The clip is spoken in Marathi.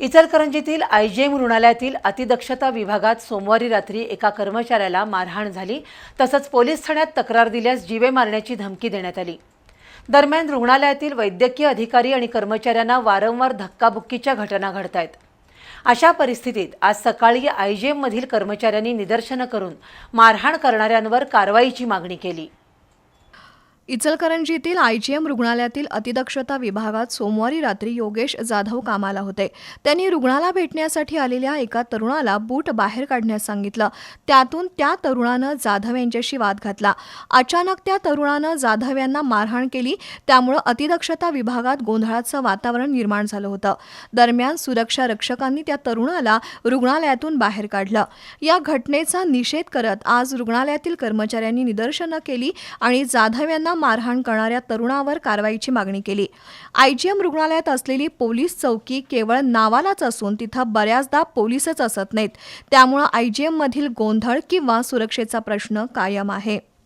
इचलकरंजीतील आयजीएम रुग्णालयातील अतिदक्षता विभागात सोमवारी रात्री एका कर्मचाऱ्याला मारहाण झाली तसंच पोलीस ठाण्यात तक्रार दिल्यास जीवे मारण्याची धमकी देण्यात आली. दरम्यान रुग्णालयातील वैद्यकीय अधिकारी आणि कर्मचाऱ्यांना वारंवार धक्काबुक्कीच्या घटना घडत आहेत अशा परिस्थितीत आज सकाळी आयजीएममधील कर्मचाऱ्यांनी निदर्शनं करून मारहाण करणाऱ्यांवर कारवाईची मागणी केली. इचलकरंजीतील आयजीएम रुग्णालयातील अतिदक्षता विभागात सोमवारी रात्री योगेश जाधव कामाला होते. त्यांनी रुग्णाला भेटण्यासाठी आलेल्या एका तरुणाला बूट बाहेर काढण्यास सांगितलं. त्यातून त्या तरुणानं जाधव यांच्याशी वाद घातला. अचानक त्या तरुणानं जाधव यांना मारहाण केली. त्यामुळं अतिदक्षता विभागात गोंधळाचं वातावरण निर्माण झालं होतं. दरम्यान सुरक्षा रक्षकांनी त्या तरुणाला रुग्णालयातून बाहेर काढलं. या घटनेचा निषेध करत आज रुग्णालयातील कर्मचाऱ्यांनी निदर्शनं केली आणि जाधव यांना मारहाण करणाऱ्या तरुणावर कारवाईची मागणी केली. आयजीएम रुग्णालयात असलेली पोलीस चौकी केवळ नावालाच असून तिथं बऱ्याचदा पोलीसच असत नाहीत. त्यामुळं आयजीएममधील गोंधळ किंवा सुरक्षेचा प्रश्न कायम आहे.